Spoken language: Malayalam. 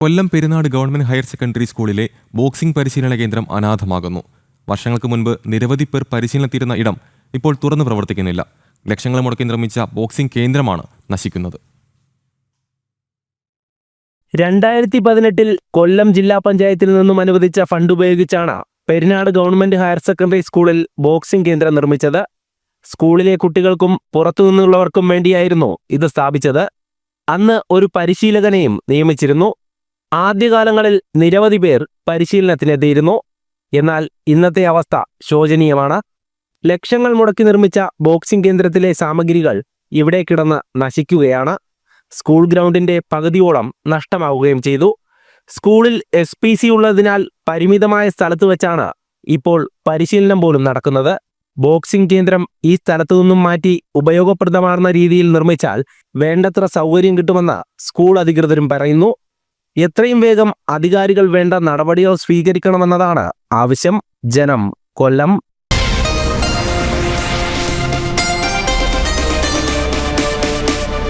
Kollam Perunad government higher secondary സ്കൂളിലെ ബോക്സിംഗ് പരിശീലന കേന്ദ്രം അനാഥമാകുന്നു. വർഷങ്ങൾക്ക് മുൻപ് നിരവധി പേർ പരിശീലനത്തിരുന്ന ഇടം ഇപ്പോൾ തുറന്നു പ്രവർത്തിക്കുന്നില്ല. ലക്ഷങ്ങൾ മുടക്കി നിർമ്മിച്ച ബോക്സിംഗ് കേന്ദ്രമാണ് നശിക്കുന്നത്. രണ്ടായിരത്തി പതിനെട്ടിൽ കൊല്ലം ജില്ലാ പഞ്ചായത്തിൽ നിന്നും അനുവദിച്ച ഫണ്ട് ഉപയോഗിച്ചാണ് പെരിനാട് ഗവൺമെന്റ് ഹയർ സെക്കൻഡറി സ്കൂളിൽ ബോക്സിംഗ് കേന്ദ്രം നിർമ്മിച്ചത്. സ്കൂളിലെ കുട്ടികൾക്കും പുറത്തുനിന്നുള്ളവർക്കും വേണ്ടിയായിരുന്നു ഇത് സ്ഥാപിച്ചത്. അന്ന് ഒരു പരിശീലകനെയും നിയമിച്ചിരുന്നു. ആദ്യകാലങ്ങളിൽ നിരവധി പേർ പരിശീലനത്തിനെത്തിയിരുന്നു. എന്നാൽ ഇന്നത്തെ അവസ്ഥ ശോചനീയമാണ്. ലക്ഷങ്ങൾ മുടക്കി നിർമ്മിച്ച ബോക്സിംഗ് കേന്ദ്രത്തിലെ സാമഗ്രികൾ ഇവിടെ കിടന്ന് നശിക്കുകയാണ്. സ്കൂൾ ഗ്രൗണ്ടിന്റെ പകുതിയോളം നഷ്ടമാവുകയും ചെയ്തു. സ്കൂളിൽ എസ് പി സി ഉള്ളതിനാൽ പരിമിതമായ സ്ഥലത്ത് വെച്ചാണ് ഇപ്പോൾ പരിശീലനം പോലും നടക്കുന്നത്. ബോക്സിംഗ് കേന്ദ്രം ഈ സ്ഥലത്തു നിന്നും മാറ്റി ഉപയോഗപ്രദമാർന്ന രീതിയിൽ നിർമ്മിച്ചാൽ വേണ്ടത്ര സൗകര്യം കിട്ടുമെന്ന് സ്കൂൾ അധികൃതരും പറയുന്നു. എത്രയും വേഗം അധികാരികൾ വേണ്ട നടപടികൾ സ്വീകരിക്കണമെന്നതാണ് ആവശ്യം. ജനം കൊല്ലം